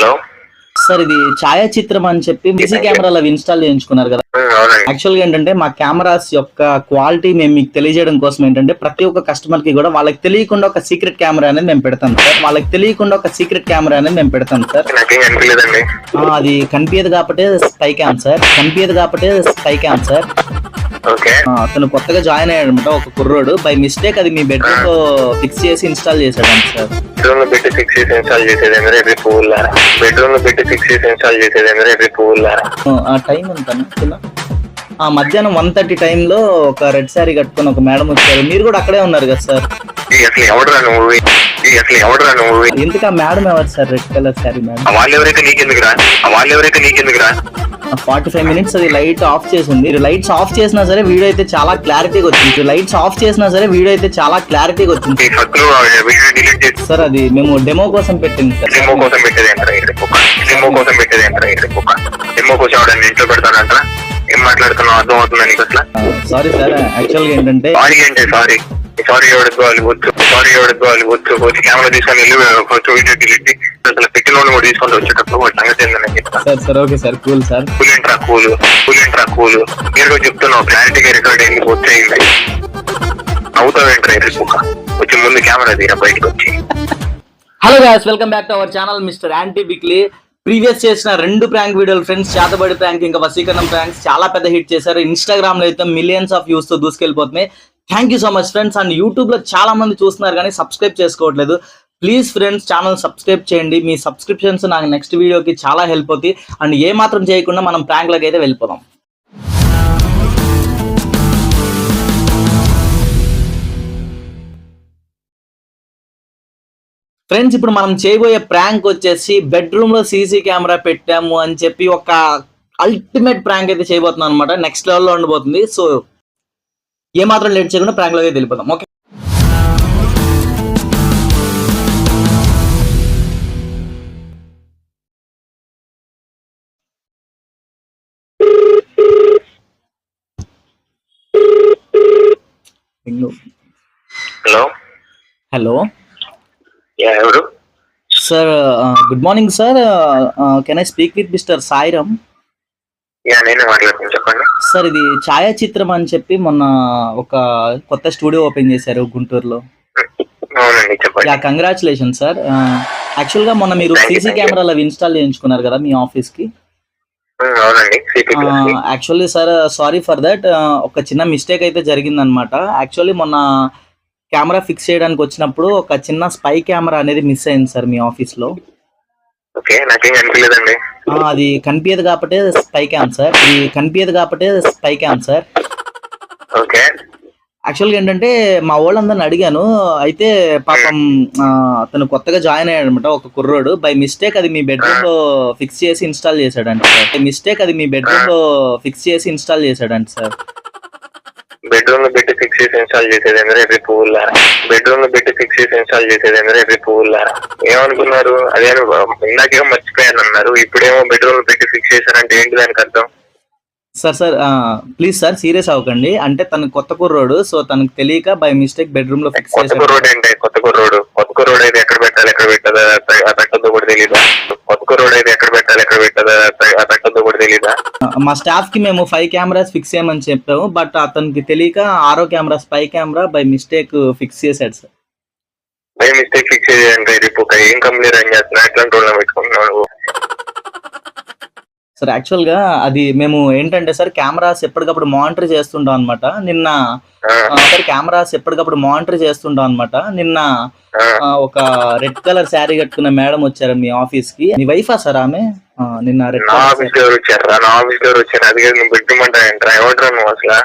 Hello. Sir ఇది ఛాయాచిత్రం అని చెప్పి సీసీ కెమెరాలు అవి ఇన్స్టాల్ చేయించుకున్నారు కదా. అవునండి. యాక్చువల్గా ఏంటంటే మా కెమెరాస్ యొక్క క్వాలిటీ మేము మీకు తెలియజేయడం కోసం ఏంటంటే ప్రతి ఒక్క కస్టమర్కి కూడా వాళ్ళకి తెలియకుండా ఒక సీక్రెట్ కెమెరా అనేది మేము పెడతాం సార్. వాళ్ళకి తెలియకుండా ఒక సీక్రెట్ కెమెరా అనేది మేము పెడతాం సార్. అది కనిపించదు కాబట్టి స్పై క్యామ్ సార్. కనిపించదు కాబట్టి స్పై క్యామ్ సార్. అతను కొత్తగా జాయిన్ అయ్యాడు అనమాట ఒక కుర్రోడు. బై మిస్టేక్ అది మీ బెడ్రూమ్లో ఫిక్స్ చేసి ఇన్స్టాల్ చేశాడంట సార్. బెడ్రూమ్లో పెట్టి ఫిక్స్ చేసి ఇన్స్టాల్ చేసేది అందరూ ఎర్రి పువ్వులారా బెడ్రూమ్లో పెట్టి ఫిక్స్ చేసి ఇన్స్టాల్ చేసేది అందరూ ఎర్రి పువ్వులారా ఆ టైం ఎంత ఆ మధ్యాహ్నం వన్ థర్టీ టైంలో ఒక రెడ్ శారీ కట్టుకొని ఒక మేడం వచ్చారు. మీరు కూడా అక్కడే ఉన్నారు కదా సార్? అసలు ఎవడరా నువ్వు? అసలు ఎవడరా నువ్వు? ఎందుకు ఆ మేడం ఎవరు sir? Red colour sari madam వాళ్ళు ఎవరైతే నీకెందుకురా? వాళ్ళు ఎవరైతే నీకెందుకురా? ఫార్టీ ఫైవ్ మినిట్స్ అది లైట్ ఆఫ్ చేసి ఉంది మీరు లైట్స్ ఆఫ్ చేసినా సరే వీడియో అయితే చాలా క్లారిటీగా వచ్చింది. లైట్స్ ఆఫ్ చేసినా సరే వీడియో అయితే చాలా క్లారిటీగా వచ్చింది. సార్ అది మేము డెమో కోసం పెట్టింది సార్. డెమో కోసం పెట్టేది డెమో కోసం పెట్టేది డెమో కోసం ఇంట్లో పెడతానంటరా ఏం మాట్లాడుతున్నావు? అర్థం అవుతుందా నీకు అసలు? సారీ సార్ యాక్చువల్గా ఏంటంటే సారీ అంటే సారీ సారీ వద్దు సారీ వచ్చి కెమెరా తీసుకొని వెళ్ళి కొంచెం వీడియో డిలీట్ అసలు పెట్టిన వాళ్ళు కూడా తీసుకొని వచ్చేటప్పుడు వాడి సంగతి ఏందని sir sir okay sir cool sir కూలింట్రా cool కూలింట్రా కూలు మీరు చెప్తున్నావు క్లారిటీగా రికార్డ్ అయింది వచ్చేయండి అవుతావేంట్రా వచ్చి ముందు కెమెరా తీరా బయటకు వచ్చి hello guys welcome back to our channel mister anti బిక్లీ ప్రీవియస్ చేసిన రెండు ప్రాంక్ వీడియోలు ఫ్రెండ్స్ చేతబడి ప్రాంక్ ఇంకా వసీకరణం ప్రాంక్స్ చాలా పెద్ద హిట్ చేశారు. ఇన్స్టాగ్రామ్లో అయితే మిలియన్స్ ఆఫ్ వ్యూస్తో దూసుకెళ్ళిపోతున్నాయి. Thank you so much friends and యూట్యూబ్లో చాలా మంది చూస్తున్నారు కానీ సబ్స్క్రైబ్ చేసుకోవట్లేదు. ప్లీజ్ ఫ్రెండ్స్ ఛానల్ సబ్స్క్రైబ్ చేయండి. మీ సబ్స్క్రిప్షన్స్ నాకు నెక్స్ట్ వీడియోకి చాలా హెల్ప్ అవుతాయి. అండ్ ఏ మాత్రం చేయకుండా మనం ప్రాంక్లోకి అయితే వెళ్ళిపోదాం. ఫ్రెండ్స్ ఇప్పుడు మనం చేయబోయే ప్రాంక్ వచ్చేసి బెడ్రూమ్లో సీసీ కెమెరా పెట్టాము అని చెప్పి ఒక అల్టిమేట్ ప్రాంక్ అయితే చేయబోతున్నాం అనమాట నెక్స్ట్ లెవెల్లో ఉండబోతుంది. సో ఏ మాత్రం లేట్ చేయకుండా ప్రాంక్లోకి వెళ్ళిపోదాం. ఓకే హలో హలో యా ఎవరు? Sir good morning sir can I speak with mister Sairam yeah నేనే మాట్లాడుతున్నాను చెప్పండి సార్ ఇది ఛాయాచిత్రం అని చెప్పి మొన్న ఒక కొత్త స్టూడియో ఓపెన్ చేశారు గుంటూరులో. యా కంగ్రాచులేషన్ సార్ యాక్చువల్గా మొన్న మీరు సీసీ. కెమెరాలు అవి ఇన్స్టాల్ చేయించుకున్నారు కదా మీ ఆఫీస్కి? Actually sir sorry for that ఒక చిన్న మిస్టేక్ అయితే జరిగింది అనమాట యాక్చువల్లీ మొన్న కెమెరా ఫిక్స్ చేయడానికి వచ్చినప్పుడు ఒక చిన్న స్పై కెమెరా అనేది మిస్ అయింది సార్ మీ ఆఫీస్లో. ఓకే నాకేం అనిపించలేదండి ఆ, అది కనిపించదు కాబట్టి స్పై క్యామ్ సార్ ఇది కనిపించదు కాబట్టి స్పై క్యామ్ సార్ ఓకే. యాక్చువల్గా ఏంటంటే మా వాళ్ళందరిని అడిగాను. అయితే పాపం ఆ, అతను కొత్తగా జాయిన్ అయ్యాడు అనమాట ఒక కుర్రోడు. బై మిస్టేక్ అది మీ బెడ్రూమ్లో ఫిక్స్ చేసి ఇన్స్టాల్ చేశాడంట సార్ మిస్టేక్ అది మీ బెడ్రూమ్లో ఫిక్స్ చేసి ఇన్స్టాల్ చేశాడంట సార్ బెడ్రూమ్లో పెట్టి ఫిక్స్ చేసి ఇన్స్టాల్ చేసేది అందరూ ఎర్రి పువ్వులారా బెడ్రూమ్లో పెట్టి ఫిక్స్ చేసి ఇన్స్టాల్ చేసేది అందరూ ఎర్రి పువ్వులారా ఏమనుకున్నారు? అదే ఇందాకేమో మర్చిపోయాను అన్నారు. ఇప్పుడేమో బెడ్రూమ్లో పెట్టి ఫిక్స్ చేశారంటే ఏంటి దానికి అర్థం? Sir sir please sir serious అవ్వకండి. అంటే తను కొత్త కుర్రోడు సో తనకు తెలియక బై మిస్టేక్ బెడ్రూమ్లో ఫిక్స్ కొత్త కుర్రోడ్ అంటే కొత్త కుర్రోడు. కొత్త కుర్రోడ్ అయితే ఎక్కడ పెట్టాలి ఎక్కడ పెట్టదా పెట్టద్దో కూడా తెలీదా కొత్త కుర్రోడ్ అయితే ఎక్కడ పెట్టాలి ఎక్కడ పెట్టదా కూడా తెలీదా? మా స్టాఫ్కి మేము ఫైవ్ కెమెరాస్ ఫిక్స్ చేయమని చెప్పాము బట్ అతనికి తెలియక ఆరో camera spy camera by mistake fix చేశాడు సార్. బై మిస్టేక్ ఫిక్స్ చేయాలంటే రేపు. ఒక ఏం కంపెనీ రన్ చేస్తున్నా ఎట్లాంటి వాళ్ళని పెట్టుకుంటున్నావు సార్ యాక్చువల్గా అది మేము ఏంటంటే సార్ కెమెరాస్ ఎప్పటికప్పుడు మానిటర్ చేస్తుంటాం అనమాట నిన్న సార్ కెమెరాస్ ఎప్పటికప్పుడు మానిటర్ చేస్తుంటాం అనమాట నిన్న ఒక రెడ్ కలర్ శారీ కట్టుకున్న మేడం వచ్చారు మీ ఆఫీస్కి. మీ వైఫా సార్ ఆమె? నిన్న రెడ్ నా కలర్ ఆఫీస్ ఎవరు వచ్చారా? నా ఆఫీస్ ఎవరు వచ్చారు? అది కాదు నువ్వు పెట్టుమంటా ఏంట్రా ఎవరు నువ్వు అసలు?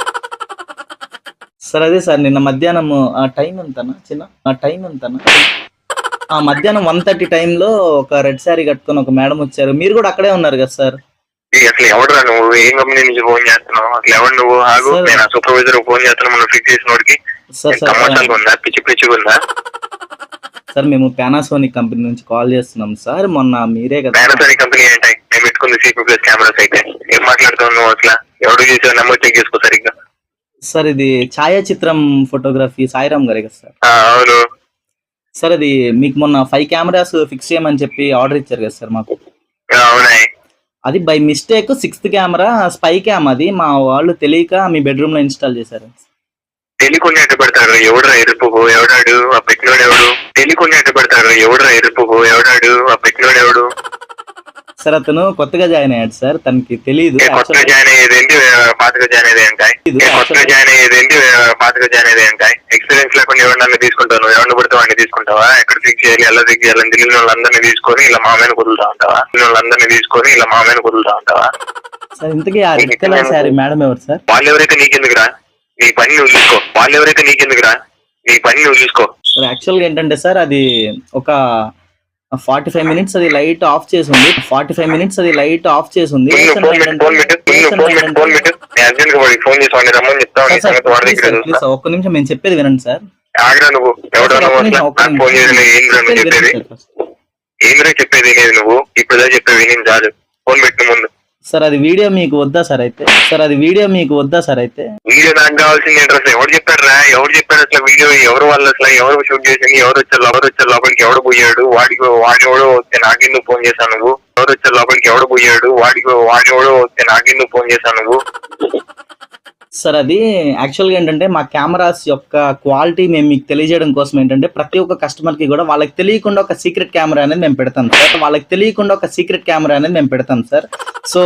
సార్ అదే సార్ నిన్న మధ్యాహ్నం ఆ టైం ఎంతనా? చిన్న ఆ టైం ఎంతనా? ఆ మధ్యాహ్నం వన్ థర్టీ టైంలో ఒక రెడ్ శారీ కట్టుకుని ఒక మేడం వచ్చారు. మీరు కూడా అక్కడే ఉన్నారు కదా సార్ అసలు ఎవడురా నువ్వు? ఏం కంపెనీ నుంచి ఫోన్ చేస్తున్నావు? అసలు ఎవరు నువ్వు? ఆగు సార్. నేను ఆ సూపర్వైజర్ ఫోన్ చేస్తున్నా మనం ఫిక్స్ చేసిన వాడికి సార్ సార్ ఉందా? పిచ్చి పిచ్చిగా ఉందా? సార్ మేము పానాసోనిక్ కంపెనీ నుంచి కాల్ చేస్తున్నాం సార్. మొన్న మీరే కదా పానాసోనిక్ కంపెనీ ఏంటి? నేను పెట్టుకుంది సిపి ప్లస్ కెమెరాస్ అయితే. ఏం మాట్లాడుతావు నువ్వు అసలు? ఎవడు చేసావు నెంబర్ చెక్ చేసుకో సరిగ్గా. సార్ ఇది ఛాయాచిత్రం ఫోటోగ్రఫీ సాయిరామ్ గారే కదా సార్. ఆ, అవును. సార్ అది మీకు మొన్న ఫైవ్ కెమెరాస్ ఫిక్స్ చేయమని చెప్పి ఆర్డర్ ఇచ్చారు కదా సార్ మాకు. అవునాయి. అది by mistake sixth camera spy cam అది. మా వాళ్ళు తెలియక మీ బెడ్రూమ్లో ఇన్స్టాల్ చేశారు. తెలియకుండా ఎట్ట పెడతాడు ఎవడురా ఎరుపు? ఎవడాడు? ఆ పెట్టినోడు ఎవడు? తెలియకుండా ఎట్ట పెడతాడు ఎవడురా ఎరుపు? ఎవడాడు? ఆ పెట్టినోడు ఎవడు? సార్ అతను కొత్తగా జాయిన్ అయ్యాడు సార్. తనకి తెలియదు కొత్తగా జాయిన్ అయ్యేది ఏంటి పాతగా జాయిన్ అయ్యేది ఏంటాయి ఇది ఏ కొత్తగా జాయిన్ అయ్యేది ఏంటి పాతగా జాయిన్ అయ్యేది ఏంటాయి ఎక్స్పీరియన్స్ లేకుండా ఎవరినన్నా తీసుకుంటావు? ఎవరిని పడితే వాడిని తీసుకుంటావా? ఎక్కడ ఫిక్స్ చేయాలి? ఎలా ఫిక్స్ చేయాలని తెలియని వాళ్ళందరినీ తీసుకొని ఇలా మామయ్యను కుదులుతా ఉంటావా? వాళ్ళందరినీ తీసుకొని ఇలా మామయ్యను కుదులుతా ఉంటావా? సార్ ఇంతకీ శారీ మేడం ఎవరు సార్? వాళ్ళు ఎవరైతే నీకెందుకురా? నీ పని నువ్వు చూసుకో. వాళ్ళు ఎవరైతే నీకెందుకురా? నీ పని నువ్వు చూసుకో. సార్ యాక్చువల్గా ఏంటంటే సార్ అది ఒక ఫార్టీ ఫైవ్ మినిట్స్ అది లైట్ ఆఫ్ చేసి ఉంది ఫార్టీ ఫైవ్ మినిట్స్ అది లైట్ ఆఫ్ చేసి ఉంది ఒక్క నిమిషం నేను చెప్పేది వినండి సార్. నువ్వు చెప్పేది? నువ్వు ఇప్పుడు చెప్పేది నేను చాలు ఫోన్ పెట్టు ముందు. సార్ అది వీడియో మీకు వద్దా సార్ అయితే? సార్ అది వీడియో మీకు వద్దా సార్ అయితే? వీడియో నాకు కావాల్సింది అడ్రస్ ఎవరు చెప్పారా ఎవరు చెప్పారు అసలు వీడియో? ఎవరు వాళ్ళు అసలు ఎవరు షూట్ చేసింది ఎవరు వచ్చారు ఎవరు వచ్చారు లోపలికి? ఎవడు పోయాడు? వాడికి వాడెవడో వస్తే నాకెందుకు ఫోన్ చేశాను నువ్వు? ఎవరు వచ్చారు లోపలికి? ఎవడు పోయాడు? వాడికి వాడెవడో వస్తే నాకెందుకు ఫోన్ చేశాను నువ్వు? సార్ అది యాక్చువల్గా ఏంటంటే మా కెమెరాస్ యొక్క క్వాలిటీ మేము మీకు తెలియజేయడం కోసం ఏంటంటే ప్రతి ఒక్క కస్టమర్కి కూడా వాళ్ళకి తెలియకుండా ఒక సీక్రెట్ కెమెరా అనేది మేము పెడతాం సార్. వాళ్ళకి తెలియకుండా ఒక సీక్రెట్ కెమెరా అనేది మేము పెడతాం సార్. సో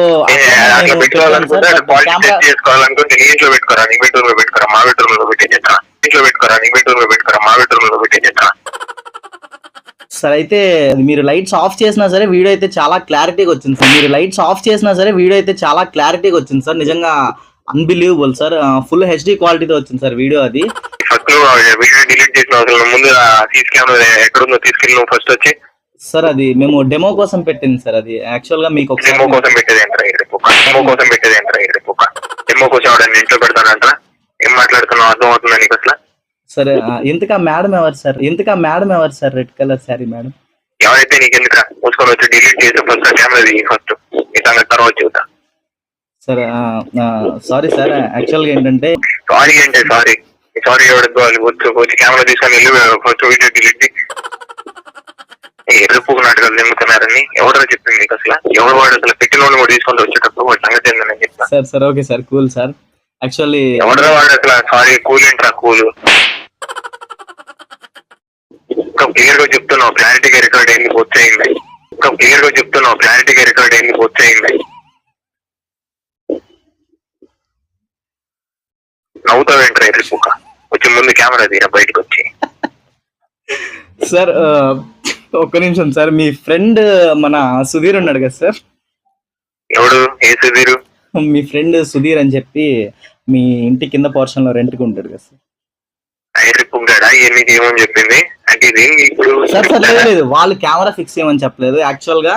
సార్ అయితే మీరు లైట్స్ ఆఫ్ చేసినా సరే వీడియో అయితే చాలా క్లారిటీగా వచ్చింది సార్. మీరు లైట్స్ ఆఫ్ చేసినా సరే వీడియో అయితే చాలా క్లారిటీగా వచ్చింది సార్. నిజంగా అన్బిలీవబుల్ సార్ ఫుల్ హెచ్డి క్వాలిటీతో వచ్చింది సార్ వీడియో అది. ఫస్ట్ వీడియో డిలీట్ చేసిన అసలు ముందు కెమెరా ఎక్కడుందో తీసుకెళ్ళి నువ్వు ఫస్ట్ వచ్చి. సార్ అది మేము డెమో కోసం పెట్టింది సార్ అది. యాక్చువల్గా మీకు డెమో కోసం పెట్టేది పుక్క డెమో కోసం పెట్టేది పుక్క డెమో కోసం ఎవడన్నా ఇంట్లో పెడతానంటరా ఏం మాట్లాడుతున్నావు? అర్థం అవుతుందా నీకు అసలు? సరే ఇంతకా మేడం ఎవరు సార్ ఇంతకా మేడం ఎవరు sir red colour sari madam ఎవరైతే నీకు ఎందుకు మూసుకొని వచ్చి డిలీట్ చేసి ఫస్ట్ కెమెరా ఫస్ట్ ఈ సంగతి తర్వాత చూద్దాం. సరే సారీ సార్ యాక్చువల్గా ఏంటంటే సారీ అంటే సారీ సారీ ఎవరికి వాళ్ళు వచ్చి కెమెరా తీసుకొని వెళ్ళి ఫస్ట్ వీడియో డిలీట్ ఎరుపు నాటకాలు నిమ్ముతున్నారని ఎవడో చెప్పింది నీకు అసలు? ఎవరు వాడు అసలు పెట్టిన కూడా తీసుకొని వచ్చేటప్పుడు వాడి సంగతి ఏందని చెప్తా sir sir okay sir cool sir. Actually ఎవడో వాడు అసలు సారీ కూల్ ఏంట్రా కూల్ ఇంకా క్లియర్గా చెప్తున్నావు క్లారిటీగా రికార్డ్ అయింది వచ్చేయింది ఇంకా క్లియర్గా చెప్తున్నావు క్లారిటీగా రికార్డ్ అయింది వచ్చేయింది నవ్వుతావేంట్రా ముందు కెమెరా తీరా బయటకు వచ్చి. సార్ ఒక్క నిమిషం సార్ మీ ఫ్రెండ్ మన సుధీర్ ఉన్నాడు కదా సార్? ఎవడు? ఏ సుధీరు? మీ ఫ్రెండ్ సుధీర్ అని చెప్పి మీ ఇంటి కింద పోర్షన్లో రెంట్కి ఉంటాడు కదా సార్. ఏమని చెప్పింది? అంటే ఇది ఇప్పుడు సార్ సార్ లేదు వాళ్ళు కెమెరా ఫిక్స్ చేయమని చెప్పలేదు. యాక్చువల్గా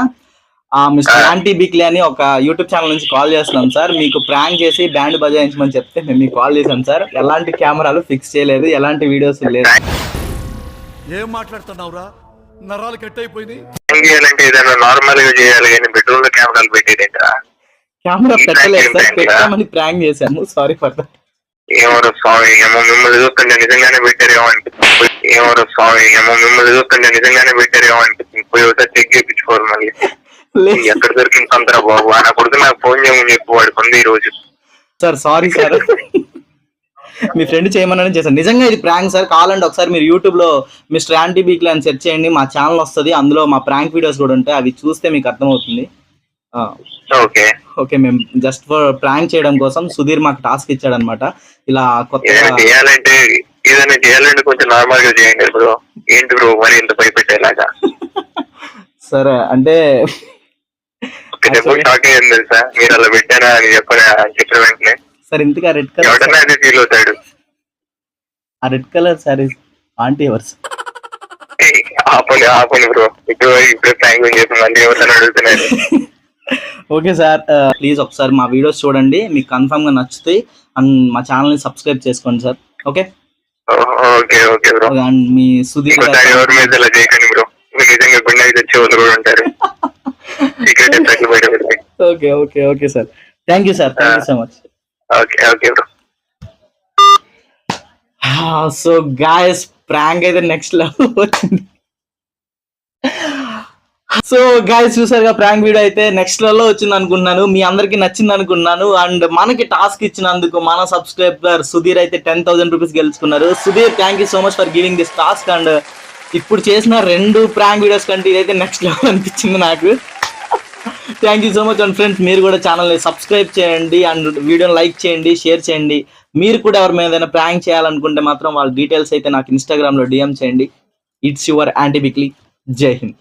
మిస్టర్ ఆంటీ బిక్లీ అని ఒక యూట్యూబ్ ఛానల్ నుంచి కాల్ చేస్తున్నాం సార్. మీకు ప్రాంక్ చేసి బ్యాండ్ బజాయించమని చెప్తే మేము మీకు కాల్ చేశాం సార్. ఎలాంటి కెమెరాలు ఫిక్స్ చేయలేదు ఎలాంటి వీడియోస్ లేదు ఏం మాట్లాడుతున్నావురా? నరాలు కట్ అయిపోయింది ఏం చేయాలంటే ఏదైనా నార్మల్గా చేయాలి కానీ బెడ్రూమ్లో కెమెరాలు పెట్టేదేంటా కెమెరా పెట్టలేదు సార్. పెట్టామని ప్రాంక్ చేశాము. సారీ ఫర్ దట్ ఏమో స్వామి ఏమో మిమ్మల్ని చూస్తుంటే నిజంగానే పెట్టారేమో అనిపిస్తుంది. ఏమో స్వామి ఏమో మిమ్మల్ని చూస్తుంటే నిజంగానే పెట్టారేమో అనిపిస్తుంది. పోయి ఒకసారి చెక్ చేయించుకోరు మళ్ళీ. ఎక్కడ దొరికింది సంతరా బాబు? నా కొడుకు నాకు ఫోన్ చేయమని చెప్పు వాడికి ఉంది ఈ రోజు. Sir sorry sir. మీ ఫ్రెండ్ చేయమని చేశాను. నిజంగా ఇది ప్రాంక్ సార్. కావాలంటే ఒకసారి మీరు యూట్యూబ్లో మిస్టర్ యాంటీ బీక్లీ అని సెర్చ్ చేయండి. మా ఛానల్ వస్తుంది. అందులో మా ప్రాంక్ వీడియోస్ కూడా ఉంటాయి. అవి చూస్తే మీకు అర్థమవుతుంది. ఓకే. ఓకే మేము జస్ట్ ఫర్ ప్రాంక్ చేయడం కోసం సుధీర్ మాకు టాస్క్ ఇచ్చాడు అనమాట ఇలా కొత్తగా ఏదైనా చేయాలంటే ఏదైనా చేయాలంటే కొంచెం నార్మల్గా చేయండి బ్రో. ఏంటి బ్రో మరి ఇంత భయపెట్టేలాగా? సరే అంటే చెప్పు షాక్ అయ్యింది తెలుసా? మీరు అలా పెట్టారా అని చెప్పరా చెప్పిన వెంటనే. సార్ ఇంతగా రెడ్ కలర్ ఎవడన్నా అదే ఫీల్ అవుతాడు. ఆ రెడ్ కలర్ సారీస్ ఆంటీ ఎవరు సార్ ఏయ్, ఆపండి ఆపండి బ్రో ఇప్పుడు ఇప్పుడు యూ చెప్పి మళ్ళీ ఎవరైనా అడుగుతున్నారు ఓకే సార్ ప్లీజ్ ఒకసారి మా వీడియోస్ చూడండి. మీకు కన్ఫర్మ్గా నచ్చుతాయి. అండ్ మా ఛానల్ని సబ్స్క్రైబ్ చేసుకోండి sir okay okay okay bro and మీ సుధీర్ ఇంకోసారి ఎవరి మీద ఇలా చేయకండి బ్రో మీరు నిజంగా గుండె తెచ్చే వాళ్ళు కూడా ఉంటారు సీక్రెట్ ఎట్లా బయట పెడితే okay okay okay sir. Thank you sir thank you so much okay okay so guys prank అయితే నెక్స్ట్ లెవెల్ వచ్చింది. సో గాయస్ చూసారుగా ప్రాంక్ వీడియో అయితే నెక్స్ట్లో వచ్చింది అనుకుంటున్నాను మీ అందరికి నచ్చింది అనుకున్నాను. అండ్ మనకి టాస్క్ ఇచ్చినందుకు మన సబ్స్క్రైబర్ సుధీర్ అయితే టెన్ థౌసండ్ రూపీస్ గెలుచుకున్నారు. Sudhir thank you so much for giving this task and ఇప్పుడు చేసిన రెండు ప్రాంక్ వీడియోస్ కంటే ఇదైతే నెక్స్ట్ లెవెల్ అనిపించింది నాకు. Thank you so much and friends మీరు కూడా ఛానల్ని సబ్స్క్రైబ్ చేయండి అండ్ వీడియోని లైక్ చేయండి షేర్ చేయండి. మీరు కూడా ఎవరి మీద ఏదైనా ప్రాంక్ చేయాలనుకుంటే మాత్రం వాళ్ళ డీటెయిల్స్ అయితే నాకు ఇన్స్టాగ్రామ్లో డిఎం చేయండి. ఇట్స్ యువర్ యాంటీ బిక్లీ జై హింద్